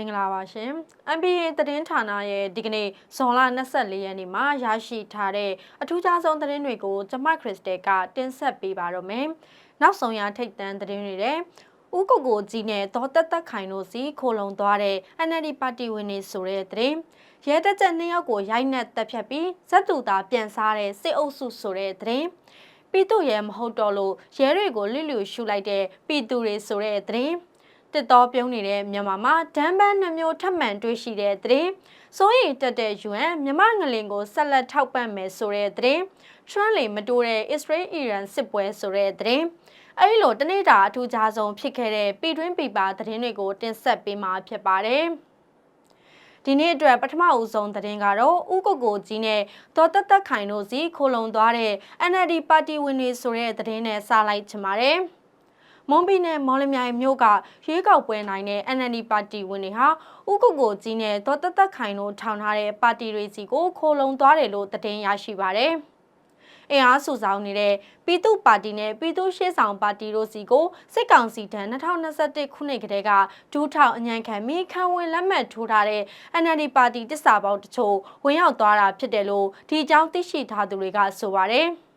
မင်္ဂလာပါရှင် NBA သတင်းဌာနရဲ့ဒီကနေ့ဇွန်လ24ရက်နေ့မှာရရှိထားတဲ့အထူးခြားဆုံးသတင်းတွေကိုကျွန်မခရစ်စတယ်ကတင်ဆက်ပေးပါတော့မယ်။နောက်ဆုံးရထိတ်တန့်သတင်းတွေတဲ့ဦးကိုကိုကြီးနဲ့ဒေါ်တက်တက်ခိုင်တို့စီခိုလုံသွားတဲ့ NLD ပါတီဝင်တွေဆိုတဲ့သတင်းရဲတက်ချက်နှစ်ယောက်ကိုရိုက်နှက်တက်ဖြတ်ပြီးဇက်တူတာပြန်စားတဲ့စစ်အုပ်စုဆိုတဲ့သတင်းပြည်သူရဲမဟုတ်တော့လို့ရဲတွေကိုလစ်လျူရှုလိုက်တဲ့ပြည်သူတွေဆိုတဲ့သတင်း တစ်တော်ပြုံးနေတဲ့မြန်မာမှာဒမ်းပန်းနှမျိုးထပ်မံတွေ့ရှိတဲ့သတင်းစိုးရိမ်တက်တဲ့ UN မြမငလင်ကိုဆက်လက်ထောက်ပံ့မယ်ဆိုတဲ့သတင်းထရန့်လီမတိုးတဲ့ Israel Iran စစ်ပွဲဆိုတဲ့သတင်းအဲဒီလိုတနေ့တာအထူးခြားဆုံးဖြစ်ခဲ့တဲ့ပြည်တွင်းပြည်ပသတင်းတွေကိုတင်ဆက်ပေးမှာဖြစ်ပါတယ်ဒီနေ့အတွက်ပထမအဦးဆုံးသတင်းကတော့ဥကုတ်ကိုကြီးနဲ့ဒေါ်တက်တက်ခိုင်တို့စီခိုလုံသွားတဲ့ NLD ပါတီဝင်တွေဆိုတဲ့သတင်းနဲ့စလိုက်ချင်ပါတယ်။ မွန်ပြည်နယ်မော်လမြိုင်မြို့ကရွေးကောက်ပွဲနိုင်တဲ့ NLD ပါတီဝင်တွေဟာဥကုတ်ကိုကြီးနဲ့ဒေါ်တသက်ခိုင်တို့ထောင်ထားတဲ့ပါတီတွေစီကိုခိုးလုံသွားတယ်လို့သတင်းရရှိပါရတယ်။အင်အားစုဆောင်နေတဲ့ပြည်သူ့ပါတီနဲ့ပြည်သူ့ရှေ့ဆောင်ပါတီတို့စီကိုစစ်ကောင်စီထံ2021ခုနှစ်ကတည်းကဒူးထောက်အញ្ញံခံမိခံဝင်လက်မှတ်ထိုးထားတဲ့ NLD ပါတီတစ္ဆာပေါင်းတချို့ဝင်ရောက်သွားတာဖြစ်တယ်လို့ဒီအကြောင်းသိရှိထားသူတွေကဆိုပါတယ်။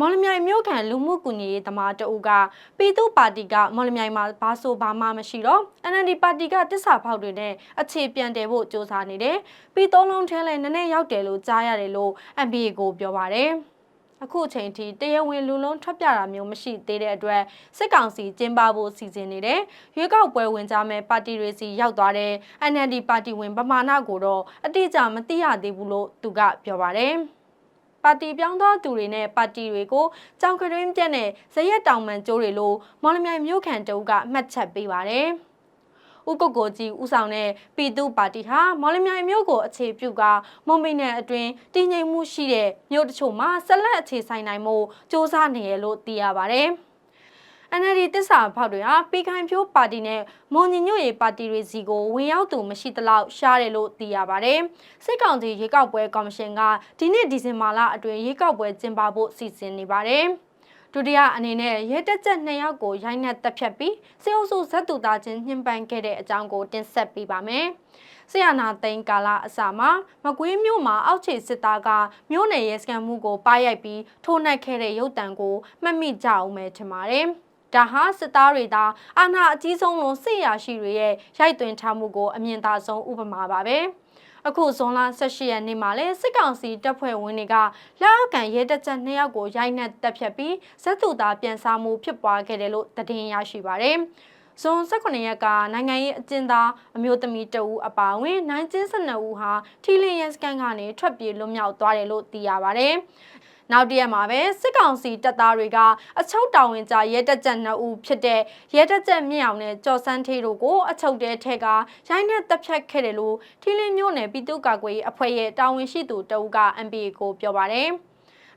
မော်လမြိုင်မြို့ခံလူမှုကူညီရေးသမားတအုပ်ကပြည်သူ့ပါတီကမော်လမြိုင်မှာဘာဆိုဘာမှမရှိတော့ NLD ပါတီကတစ္ဆာဖောက်တွေနဲ့အခြေပြန်တယ်ဖို့စ조사နေတယ်။ပြီးသုံးလုံးထဲလဲနည်းနည်းရောက်တယ်လို့ကြားရတယ်လို့ MBA ကိုပြောပါတယ်။အခုချိန်ထိတရားဝင်လူလုံးထွက်ပြတာမျိုးမရှိသေးတဲ့အတွက်စစ်ကောင်စီကျင်းပဖို့စီစဉ်နေတယ်။ရွေးကောက်ပွဲဝင်ကြမဲ့ပါတီတွေစီရောက်သွားတဲ့ NLD ပါတီဝင်ပမာဏကိုတော့အတိအကျမသိရသေးဘူးလို့သူကပြောပါတယ်။ ပါတီပြောင်းသောသူတွေနဲ့ပါတီတွေကိုကြောင်ကရင်းပြက်နဲ့ဇရက်တောင်မှန်ကျိုးတွေလိုမော်လမြိုင်မြို့ခံတအုပ်ကမှတ်ချက်ပေးပါတယ်။ဥကုတ်ကိုကြီးဥဆောင်တဲ့ပြည်သူပါတီဟာမော်လမြိုင်မြို့ကိုအခြေပြုကမွန်ပြည်နယ်အတွင်းတည်ငြိမ်မှုရှိတဲ့မြို့တချို့မှာဆက်လက်အခြေဆိုင်နိုင်မှုစ조사နေရလို့သိရပါတယ်။ NLD တစ္ဆာဖောက်တွေဟာပီခိုင်ဖြိုးပါတီနဲ့မွန်ညီညွတ်ရေးပါတီတွေစီကိုဝင်ရောက်သူမရှိသလောက်ရှားတယ်လို့သိရပါတယ်။စစ်ကောင်စီရေကောက်ပွဲကော်မရှင်ကဒီနှစ်ဒီဇင်ဘာလအတွင်းရေကောက်ပွဲကျင်းပဖို့စီစဉ်နေပါတယ်။ဒုတိယအနေနဲ့ရဲတက်ချက်နှစ်ယောက်ကိုရိုက်နှက်တပ်ဖြတ်ပြီးစေအုပ်စုဇက်တူသားချင်းညှဉ်းပန်းခဲ့တဲ့အကြောင်းကိုတင်ဆက်ပေးပါမယ်။ဆီယနာသိန်းကာလာအစမှာမကွေးမြို့မှာအောက်ခြေစစ်သားကမြို့နယ်ရဲစခန်းမှုကိုပါရိုက်ပြီးထိုးနှက်ခဲ့တဲ့ရုပ်တံကိုမှတ်မိကြအောင်ပဲထင်ပါတယ်။ ဒါဟာစစ်သားတွေသာအာဏာအကြီးဆုံးလုံးစစ်ရာရှိတွေရဲ့ရိုက်သွင်းထားမှုကိုအမြင်သာဆုံးဥပမာပါပဲအခုဇွန်လ18ရက်နေ့မှာလဲစစ်ကောင်စီတပ်ဖွဲ့ဝင်တွေကလက်အောက်ခံရဲတပ်ချက်2ယောက်ကိုရိုက်နှက်တပ်ဖြတ်ပြီးဇက်သူသားပြန်စားမှုဖြစ်ပွားခဲ့တယ်လို့သတင်းရရှိပါတယ်ဇွန်18ရက်ကနိုင်ငံရေးအကျဉ်းသားအမျိုးသမီးတအူအပါအဝင်နိုင်ကျင်း12ဦးဟာထီလင်းရန်စကန်ကနေထွက်ပြေးလွတ်မြောက်သွားတယ်လို့သိရပါတယ်။ နောက်တရက်မှာပဲစစ်ကောင်စီတပ်သားတွေကအချုပ်တောင်ဝင်ကြရဲတပ်ချက်2ဦးဖြစ်တဲ့ရဲတပ်ချက်မြင့်အောင်နဲ့ကြော်စန်းထေးတို့ကိုအချုပ်တဲထဲကရိုင်းနဲ့တပ်ဖြတ်ခဲ့တယ်လို့ထီလင်းမြို့နယ်ပြည်သူ့ကာကွယ်ရေးအဖွဲ့ရဲ့တာဝန်ရှိသူတဦးက MPA ကိုပြောပါတယ်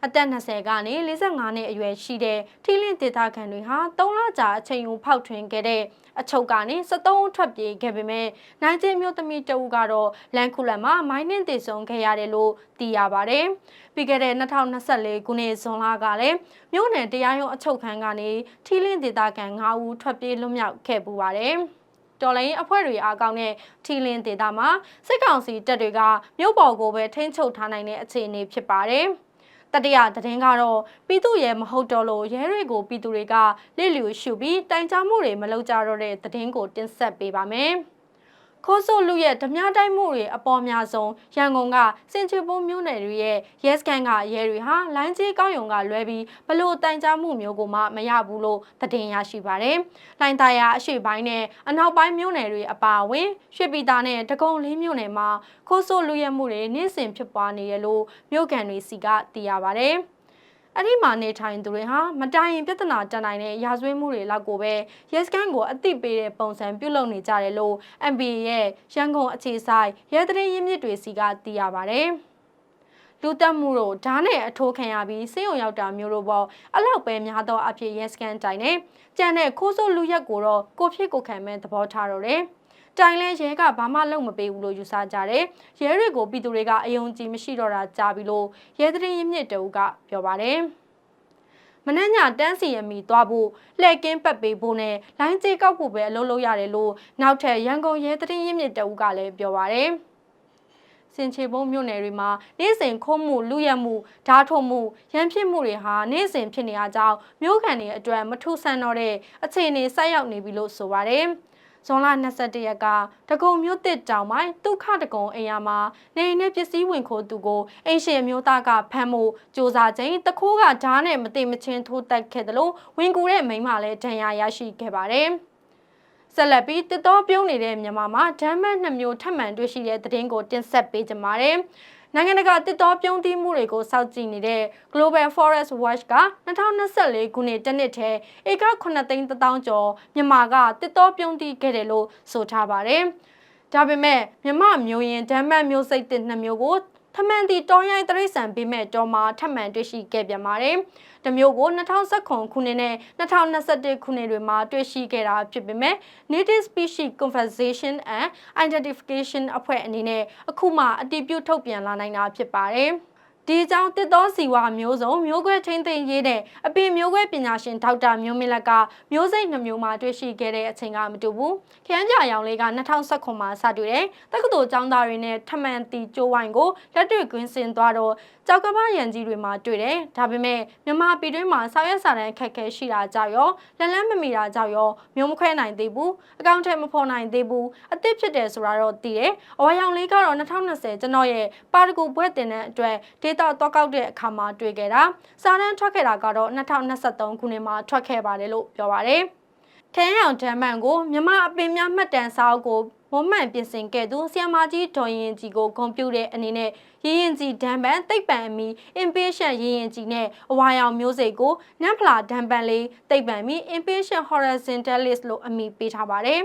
အသက်20ကနေ45နှစ်အရွယ်ရှိတဲ့ထီလင်းဒေသခံတွေဟာ3လကြာအချိန်ကိုဖောက်ထွင်းခဲ့တဲ့အချုပ်ကနေ73ထွက်ပြေးခဲ့ပေမဲ့နိုင်ကျင်းမျိုးသမီးတဦးကတော့လန်ခုလန်မှာမိုင်းနှင်းတည်ဆုံခဲ့ရတယ်လို့သိရပါတယ်။ပြီးခဲ့တဲ့2024ခုနှစ်ဇွန်လကလည်းမြို့နယ်တရားရုံးအချုပ်ခန်းကနေထီလင်းဒေသခံ9ဦးထွက်ပြေးလွတ်မြောက်ခဲ့ပူပါတယ်။တော်လိုင်းအဖွဲ့တွေအားကောင်းတဲ့ထီလင်းဒေသမှာစစ်ကောင်စီတပ်တွေကမြို့ပေါ်ကိုပဲထိန်းချုပ်ထားနိုင်တဲ့အခြေအနေဖြစ်ပါတယ်။ တတိယသတင်းကတော့ပြည်သူရဲမဟုတ်တော့လို့ရဲတွေကိုပြည်သူတွေကလစ်လျူရှုပြီးတိုင်ကြားမှုတွေမလုပ်ကြတော့တဲ့သတင်းကိုတင်ဆက်ပေးပါမယ်။ ခိုးဆိုလူရဲ့ဓမြတိုင်းမှုတွေအပေါ်များဆုံးရန်ကုန်ကစင်ချူပုံမြို့နယ်တွေရဲ့ရဲစခန်းကရဲတွေဟာလိုင်းကြီးကောက်ယုံကလွဲပြီးဘလို့တိုင်ကြားမှုမျိုးကိုမှမရဘူးလို့သတင်းရရှိပါတယ်။လိုင်းသားရအရှိပိုင်းနဲ့အနောက်ပိုင်းမြို့နယ်တွေအပါအဝင်ရွှေပြည်သာနဲ့တကုံလေးမြို့နယ်မှာခိုးဆိုလူရဲမှုတွေနေ့စဉ်ဖြစ်ပွားနေရလို့မြို့ကန်တွေစီကသိရပါတယ်။ အဲ့ဒီမှာနေထိုင်သူတွေဟာမတိုင်ရင်ပြဿနာတက်နိုင်တဲ့ရာဇဝတ်မှုတွေလောက်ကိုပဲရဲစခန်းကိုအသိပေးတဲ့ပုံစံပြုလုပ်နေကြတယ်လို့ MBA ရဲ့ရန်ကုန်အခြေဆိုင်ရဲတရင်ရင်းမြစ်တွေစီကသိရပါဗျ။လူတက်မှုတို့ဓာတ်နဲ့အထိုးခံရပြီးစေယုံရောက်တာမျိုးတို့ပေါ့အလောက်ပဲများသောအဖြစ်ရဲစကန်တိုင်နဲ့ကြံတဲ့ခိုးဆိုးလူရက်ကိုတော့ကိုဖြစ်ကိုခံမဲ့သဘောထားတော့တယ်။ တိုင်လဲရဲကဘာမှလုပ်မပေးဘူးလို့ယူဆကြတယ်။ရဲတွေကိုပြည်သူတွေကအယုံကြည်မရှိတော့တာကြားပြီလို့ရဲသတင်းရင်းမြစ်တူကပြောပါတယ်။မနှက်ညတန်းစီရမီသွားဖို့လှည့်ကင်းပတ်ပေးဖို့နဲ့လိုင်းကြေးကောက်ဖို့ပဲအလုပ်လုပ်ရတယ်လို့နောက်ထပ်ရန်ကုန်ရဲသတင်းရင်းမြစ်တအုပ်ကလည်းပြောပါရယ်စင်ချေဘုံမြို့နယ်တွေမှာနေ့စဉ်ခိုးမှုလူရက်မှုဓားထုတ်မှုရန်ဖြစ်မှုတွေဟာနေ့စဉ်ဖြစ်နေရကြောင်းမြို့ခံတွေအတွက်မထူဆန်းတော့တဲ့အခြေအနေဆိုက်ရောက်နေပြီလို့ဆိုပါရယ် ဇွန်လ22ရက်ကတကုံမြို့တစ်တောင်ပိုင်းဒုက္ခတကုံအိမ်ယာမှာနေနဲ့ပစ္စည်းဝင်ခိုးသူကိုအိမ်ရှင်မျိုးသားကဖမ်းမှုစ조사ချိန်တခိုးကဓားနဲ့မတိမချင်းထိုးတက်ခဲ့တယ်လို့ဝင်ကူတဲ့မိန်းမလည်းဒဏ်ရာရရှိခဲ့ပါတယ်။ ဆက်လက်ပြီးတစ်တော်ပြုံးနေတဲ့မြန်မာမှာဓာတ်မှတ်နှစ်မျိုးထပ်မံတွေ့ရှိတဲ့သတင်းကိုတင်ဆက်ပေးကြပါမယ်။နိုင်ငံတကာတစ်တော်ပြုံးတီးမှုတွေကိုစောင့်ကြည့်နေတဲ့ Global Forest Watch က2024ခုနှစ်တစ်နှစ်ထဲဧက9သိန်း1000ကျော်မြန်မာကတစ်တော်ပြုံးတီးခဲ့တယ်လို့ဆိုထားပါတယ်။ဒါပေမဲ့မြမမျိုးရင်ဓာတ်မှတ်မျိုးစိတ်တစ်နှစ်မျိုးကို ထမှန်တီတောင်းရိုင်းတရိษံပေးမဲ့တော်မှာထပ်မံတွေ့ရှိခဲ့ပြန်ပါတယ်။တမျိုးကို2019ခုနှစ်နဲ့2021ခုနှစ်တွေမှာတွေ့ရှိခဲ့တာဖြစ်ပေမဲ့ Native Species Conservation and Identification အဖွဲ့အနေနဲ့အခုမှအတည်ပြုထုတ်ပြန်လာနိုင်တာဖြစ်ပါတယ်။ ဒီကြောင့်တစ်သောစီဝါမျိုးစုံမျိုးခွဲထိမ့်သိမ့်ရေးတဲ့အပင်မျိုးခွဲပညာရှင်ဒေါက်တာမျိုးမင်းလက်ကမျိုးစိတ်နှမျိုးမှာတွေ့ရှိခဲ့တဲ့အချိန်ကမတူဘူးခရမ်းကြရောင်လေးက2019မှာစတွေ့တယ်တက္ကသိုလ်ကျောင်းသားတွေနဲ့ထမှန်တီကျိုးဝိုင်းကိုလက်တွေ့ကွင်းစင်သွားတော့ကြောက်ကပရန်ကြီးတွေမှာတွေ့တယ်ဒါပေမဲ့မြန်မာပြည်တွင်းမှာဆောက်ရက်စာတမ်းခက်ခဲရှိတာကြောင့်ရောလက်လန်းမမီတာကြောင့်ရောမျိုးမခွဲနိုင်သေးဘူးအကောင့်ထဲမဖော်နိုင်သေးဘူးအသစ်ဖြစ်တယ်ဆိုတာတော့သိတယ်အဝါရောင်လေးကတော့2020ကျွန်တော်ရဲ့ပါရဂူဘွဲ့တင်တဲ့အတွက်ဒေတာတော့ကောက်တဲ့အခါမှာတွေ့ခဲ့တာစာတမ်းထွက်ခဲ့တာကတော့2023ခုနှစ်မှာထွက်ခဲ့ပါတယ်လို့ပြောပါတယ်ထဲရောင်ဓာတ်မှန်ကိုမြမအပင်များမှတ်တမ်းစာအုပ်ကိုမွန်မှန်ပြင်ဆင်ခဲ့သူဆီယမာကြီးဒေါ်ရင်ကြီးကိုဂုဏ်ပြုတဲ့အနေနဲ့ရရင်ကြီးဒံပန်တိတ်ပံအမီ impatient ရရင်ကြီးနဲ့အဝါရောင်မျိုးစိတ်ကိုနမ်ဖလာဒံပန်လေးတိတ်ပံမီ impatient horizontalis လို့အမည်ပေးထားပါတယ်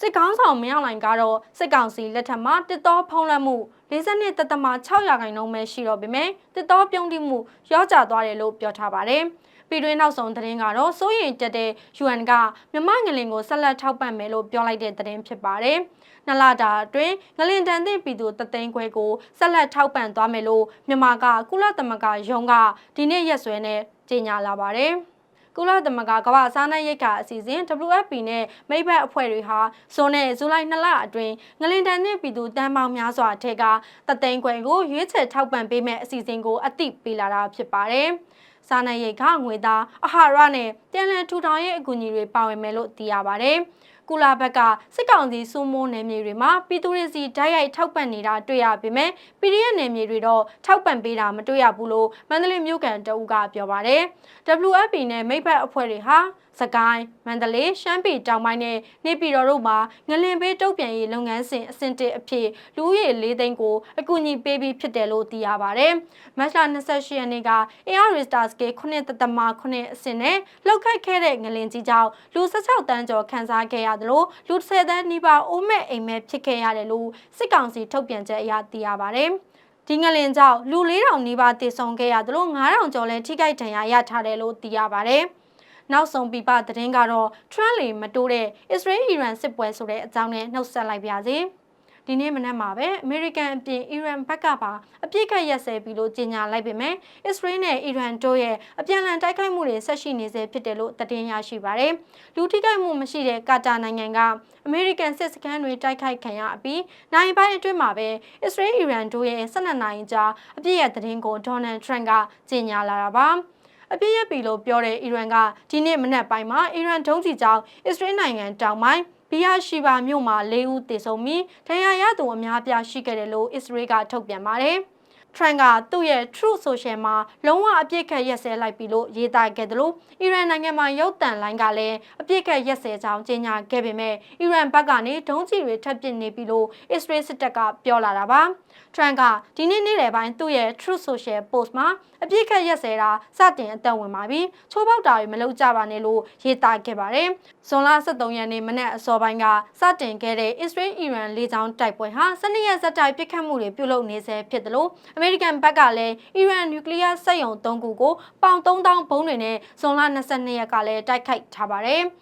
စစ်ကောင်းဆောင်မင်းအောင်လှိုင်ကတော့စစ်ကောင်စီလက်ထက်မှာတစ်တော်ဖုံးလွှမ်းမှု 42တသမ6ရာခိုင်နှုန်းပဲရှိတော့ပေမဲ့တစ်တော်ပြုံးတိမှုရောကျသွားတယ်လို့ပြောထားပါတယ်။ပြည်တွင်းနောက်ဆုံးသတင်းကတော့စိုးရိမ်တက်တဲ့ UN ကမြမငလင်ကိုဆက်လက်ထောက်ပံ့မယ်လို့ပြောလိုက်တဲ့သတင်းဖြစ်ပါတယ်။နလာတာအတွင်းငလင်တန်တဲ့ပြည်သူတသိန်းခွဲကိုဆက်လက်ထောက်ပံ့သွားမယ်လို့မြန်မာကကုလသမဂ္ဂယုံကဒီနေ့ရက်စွဲနဲ့ကြေညာလာပါတယ်။ ကုလသမဂ္ဂကမ္ဘာစားနပ်ရိက္ခာအစီအစဉ် WFP နဲ့မိဘအဖွဲ့တွေဟာဇွန်နဲ့ဇူလိုင်2လအတွင်းငလင်တန်နဲ့ပြည်သူတန်းပေါင်းများစွာထက်ကတသိန်းခွဲကိုရွေးချယ်ထောက်ပံ့ပေးမဲ့အစီအစဉ်ကိုအသိပေးလာတာဖြစ်ပါတယ်။စားနပ်ရိက္ခာငွေသားအာဟာရနဲ့ပြန်လည်ထူထောင်ရေးအကူအညီတွေပါဝင်မယ်လို့သိရပါတယ်။ ကုလာဘက်ကစစ်ကောင်စီစုမိုးနယ်မြေတွေမှာပြည်သူတွေစီဓာတ်ရိုက်ထောက်ပံ့နေတာတွေ့ရပေမဲ့ PDF နယ်မြေတွေတော့ထောက်ပံ့ပေးတာမတွေ့ရဘူးလို့မန္တလေးမြို့ကန်တအူးကပြောပါတယ်။ WFP နဲ့မိဘအဖွဲ့တွေဟာစကိုင်းမန္တလေးရှမ်းပြည်တောင်ပိုင်းနဲ့နေပြည်တော်တို့မှာငလင်ပေးတုတ်ပြန်ရေးလုပ်ငန်းစဉ်အဆင့်တစ်အဖြစ်လူဦးရေ၄သိန်းကိုအကူအညီပေးပြီးဖြစ်တယ်လို့သိရပါတယ်။မတ်လ28ရက်နေ့က AR Stars က9တသမ9အဆင့်နဲ့လောက်ခတ်ခဲ့တဲ့ငလင်ကြီးကြောင့်လူ16တန်းကျော်ခန်းစားခဲ့ရတယ်လို့လူ10တန်းနီးပါးအိုးမဲ့အိမ်မဲ့ဖြစ်ခဲ့ရတယ်လို့စစ်ကောင်စီထုတ်ပြန်ချက်အရသိရပါတယ်။ဒီငလင်ကြောင့်လူ4000နီးပါးတည်ဆုံခဲ့ရတယ်လို့9000ကျော်လဲထိခိုက်ဒဏ်ရာရထားတယ်လို့သိရပါတယ်။နောက်ဆုံးပြပသတင်းကတော့ Trump လေမတိုးတဲ့ Israel Iran စစ်ပွဲဆိုတဲ့အကြောင်းနဲ့နှုတ်ဆက်လိုက်ပါစေ။ ဒီနေ့မနက်မှာပဲအမေရိကန်အပြင်အီရန်ဘက်ကပါအပြစ်ခတ်ရက်စဲပြီလို့ကြေညာလိုက်ပေမဲ့အစ္စရေးနဲ့အီရန်တို့ရဲ့အပြန်အလှန်တိုက်ခိုက်မှုတွေဆက်ရှိနေဆဲဖြစ်တယ်လို့သတင်းရရှိပါတယ်။လူထိခိုက်မှုမရှိတဲ့ကာတာနိုင်ငံကအမေရိကန်စစ်စခန်းတွေတိုက်ခိုက်ခံရအပြီးနိုင်ပိုင်းအတွင်းမှာပဲအစ္စရေးအီရန်တို့ရဲ့12နိုင်ကြာအပြစ်ရဲ့သတင်းကိုဒေါ်နယ်ထရန့်ကကြေညာလာတာပါ။အပြည့်ရပြီလို့ပြောတဲ့အီရန်ကဒီနေ့မနက်ပိုင်းမှာအီရန်ဒုံးကျည်ကြောင့်အစ္စရေးနိုင်ငံတောင်ပိုင်း ဘီယာရှိဘာမြို့မှာ၄ဦးသေဆုံးပြီးဒဏ်ရာရသူအများပြားရှိခဲ့တယ်လို့အစ္စရေးကထုတ်ပြန်ပါတယ်။ Trump ကသူ့ရဲ့ Truth Social မှာလုံးဝအပြစ်ခတ်ရက်စဲလိုက်ပြီလို့ရေးသားခဲ့တယ်လို့အီရန်နိုင်ငံမှာရုပ်သံလိုင်းကလည်းအပြစ်ခတ်ရက်စဲကြောင်းကြေညာခဲ့ပေမဲ့အီရန်ဘက်ကနေဒုံးကျည်တွေထပ်ပစ်နေပြီလို့အစ္စရေးစစ်တပ်ကပြောလာတာပါ။ Trump ကဒီနေ့နေ့လယ်ပိုင်းသူ့ရဲ့ Truth Social post မှာအပြစ်ခတ်ရက်စဲတာစတင်အသက်ဝင်ပါပြီ။ချိုးပေါက်တာတွေမလုပ်ကြပါနဲ့လို့ရေးသားခဲ့ပါတယ်။ဇွန်လ23ရက်နေ့မနက်အစောပိုင်းကစတင်ခဲ့တဲ့ Israel Iran လေကြောင်းတိုက်ပွဲဟာစနေရက်ဇက်တိုက်ပစ်ခတ်မှုတွေပြုလုပ်နေဆဲဖြစ်တယ်လို့အမေရိကန်ဘက်ကလည်းအီရန်နျူကလ িয়ার စက်ရုံ၃ခုကိုပေါင်3000ဘုံးတွေနဲ့ဇွန်လ22ရက်ကလည်းတိုက်ခိုက်ထားပါတယ်။